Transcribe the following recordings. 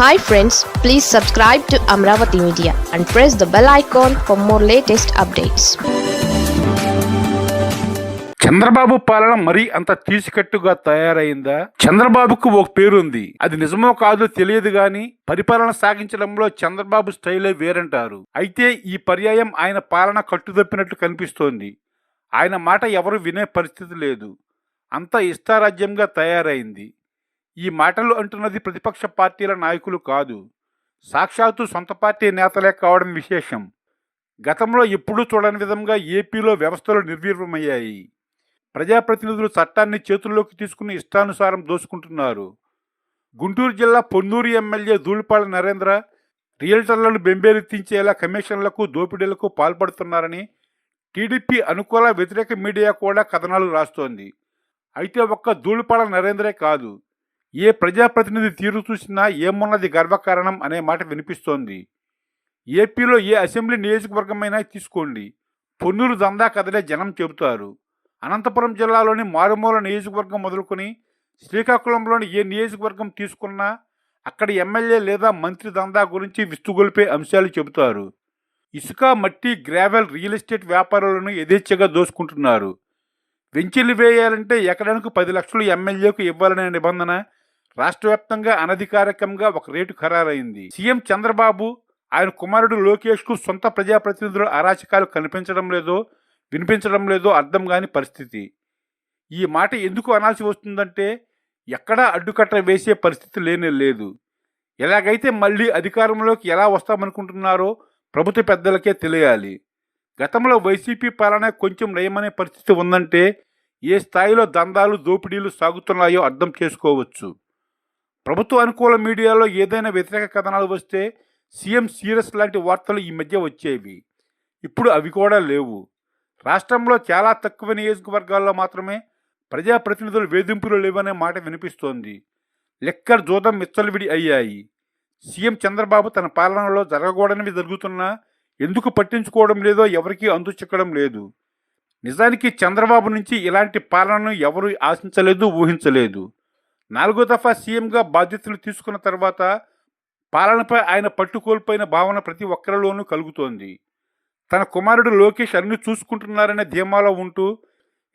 Hi friends please subscribe to Amaravati media and press the bell icon for more latest updates Chandrababu పాలన మరీ అంత తీసికట్టుగా తయారైందా? చంద్రబాబుకు ఒక పేరుంది. అది నిజమో కాదో తెలియదు గాని పరిపాలన సాగించడంలో చంద్రబాబు స్టైలే వేరంటారు. అయితే ఈ పర్యాయం ఆయన పాలన కట్టుదప్పినట్లు కనిపిస్తోంది. ఆయన మాట ఎవరు వినే పరిస్థితి లేదు. అంత ఇష్టారాజ్యంగా తయారైంది. ఈ మాటలు అంటున్నది ప్రతిపక్ష పార్టీల నాయకులు కాదు. సాక్షాత్తు సొంత పార్టీ నేతలే కావడం విశేషం. గతంలో ఎప్పుడూ చూడని విధంగా ఏపీలో వ్యవస్థలు నిర్వీర్యమయ్యాయి. ప్రజాప్రతినిధులు చట్టాన్ని చేతుల్లోకి తీసుకుని ఇష్టానుసారం దోసుకుంటున్నారు. గుంటూరు జిల్లా పొన్నూరు ఎమ్మెల్యే ధూళిపాల నరేంద్ర రియల్టర్లను బెంబేలెత్తించేలా కమిషన్లకు దోపిడీలకు పాల్పడుతున్నారని టీడీపీ అనుకూల వ్యతిరేక మీడియా కూడా కథనాలు రాస్తోంది. అయితే ఒక్క ధూళిపాల నరేంద్రే కాదు. ఏ ప్రజాప్రతినిధి తీరు చూసినా ఏమున్నది గర్వకారణం అనే మాట వినిపిస్తోంది. ఏపీలో ఏ అసెంబ్లీ నియోజకవర్గమైనా తీసుకోండి. పొన్నూరు దందా కథలే జనం చెబుతారు. అనంతపురం జిల్లాలోని మారుమూల నియోజకవర్గం మొదలుకొని శ్రీకాకుళంలోని ఏ నియోజకవర్గం తీసుకున్నా అక్కడి ఎమ్మెల్యే లేదా మంత్రి దందా గురించి విస్తుగొల్పే అంశాలు చెబుతారు. ఇసుక మట్టి గ్రావెల్ రియల్ ఎస్టేట్ వ్యాపారులను యథేచ్ఛగా దోసుకుంటున్నారు. వెంచిలు వేయాలంటే ఎకరానికి పది లక్షలు ఎమ్మెల్యేకు ఇవ్వాలనే నిబంధన రాష్ట్ర వ్యాప్తంగా అనధికారికంగా ఒక రేటు ఖరారైంది. సీఎం చంద్రబాబు ఆయన కుమారుడు లోకేష్కు సొంత ప్రజాప్రతినిధుల అరాచకాలు కనిపించడం లేదో వినిపించడం లేదో అర్థం కాని పరిస్థితి. ఈ మాట ఎందుకు అనాల్సి వస్తుందంటే ఎక్కడా అడ్డుకట్ట వేసే పరిస్థితి లేనే లేదు. ఎలాగైతే మళ్ళీ అధికారంలోకి ఎలా వస్తామనుకుంటున్నారో ప్రభుత్వ పెద్దలకే తెలియాలి. గతంలో వైసీపీ పాలన కొంచెం నయమనే పరిస్థితి ఉందంటే ఏ స్థాయిలో దందాలు దోపిడీలు సాగుతున్నాయో అర్థం చేసుకోవచ్చు. ప్రభుత్వ అనుకూల మీడియాలో ఏదైనా వ్యతిరేక కథనాలు వస్తే సీఎం సీరియస్ లాంటి వార్తలు ఈ మధ్య వచ్చేవి. ఇప్పుడు అవి కూడా లేవు. రాష్ట్రంలో చాలా తక్కువ నియోజకవర్గాల్లో మాత్రమే ప్రజాప్రతినిధులు వేధింపులు లేవనే మాట వినిపిస్తోంది. లెక్కర్ జోదం మిచ్చలవిడి అయ్యాయి. సీఎం చంద్రబాబు తన పాలనలో జరగకూడనివి జరుగుతున్నా ఎందుకు పట్టించుకోవడం లేదో ఎవరికీ అందుచిక్కడం లేదు. నిజానికి చంద్రబాబు నుంచి ఇలాంటి పాలనను ఎవరూ ఆశించలేదు ఊహించలేదు. నాలుగో దఫా సీఎంగా బాధ్యతలు తీసుకున్న తర్వాత పాలనపై ఆయన పట్టుకోల్పోయిన భావన ప్రతి ఒక్కరిలోనూ కలుగుతోంది. తన కుమారుడు లోకేష్ అన్ని చూసుకుంటున్నారనే ధీమాలో ఉంటూ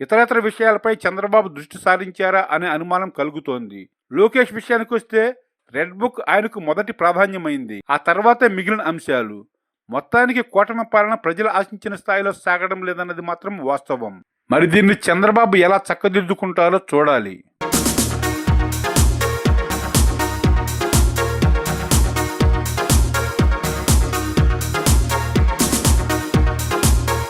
ఇతరతర విషయాలపై చంద్రబాబు దృష్టి సారించారా అనే అనుమానం కలుగుతోంది. లోకేష్ విషయానికి వస్తే రెడ్ బుక్ ఆయనకు మొదటి ప్రాధాన్యమైంది. ఆ తర్వాత మిగిలిన అంశాలు. మొత్తానికి కూటమి పాలన ప్రజలు ఆశించిన స్థాయిలో సాగడం లేదన్నది మాత్రం వాస్తవం. మరి దీన్ని చంద్రబాబు ఎలా చక్కదిద్దుకుంటారో చూడాలి.